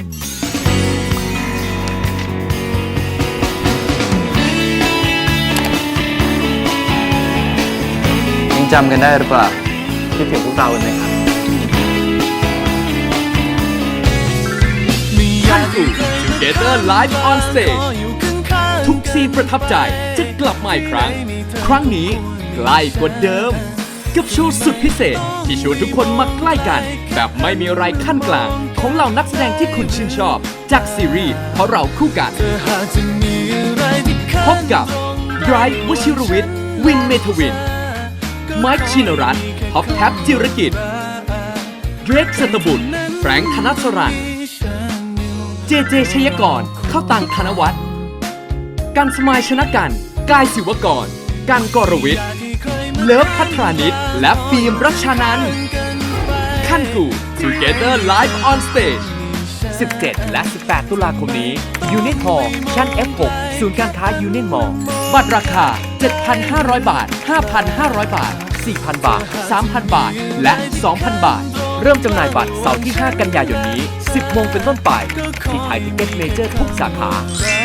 ยังจำกันได้หรือเปล่าคิดถึงพวกเรากันไหมครับท่านกู Together Live on Stage ทุกซีนประทับใจจะกลับมาอีกครั้ง ครั้งนี้ใกล้กว่าเดิม กับโชว์สุดพิเศษ ที่ชวนทุกคนมาใกล้กัน แบบไม่มีอะไรขั้นกลาง ของเหล่านักแสดงที่คุณชื่นชอบ จากซีรีส์เพราะเราคู่กัน พบกับไบรท์วชิรวิทย์วินเมทวิน ไมค์ชินรัตน์ท็อปแท็บจิรกิจเดรกสตบุตรแฟรงค์ธนสรันเจเจชยกร เข้าตังธนวัฒน์กันสมายชนะกัน กายศิวกร กันกรวิทย์ ลิฟพัทรานิตและฟิล์มรัชานันขั้นกู Together Live on Stage 17 และ 18 ตุลาคมนี้ Unit Hall ชั้น F6 ศูนย์การค้า Union Mall บัตรราคา 7,500 บาท 5,500 บาท 4,000 บาท 3,000 บาท และ 2,000 บาท เริ่มจำหน่ายบัตรเสาร์ที่ 5 กันยายนนี้ 10 โมงเป็นต้นไป ที่ไทยทิเก็ตเมเจอร์ทุกสาขา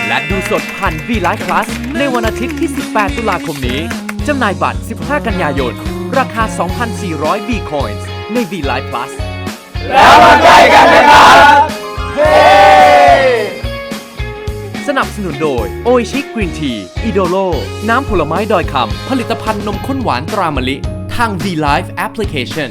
และดูสดผ่าน V Live Plus ในวันอาทิตย์ที่ 18 ตุลาคมนี้ จำหน่ายบัตร 15 กันยายน ราคา 2,400 B Coins ใน V Live Plus สนับสนุนโดยโออิชิกรีนทีอิโดโลน้ำผลไม้ดอยคำ ผลิตภัณฑ์นมข้นหวานตรามะลิ ทาง V Live Application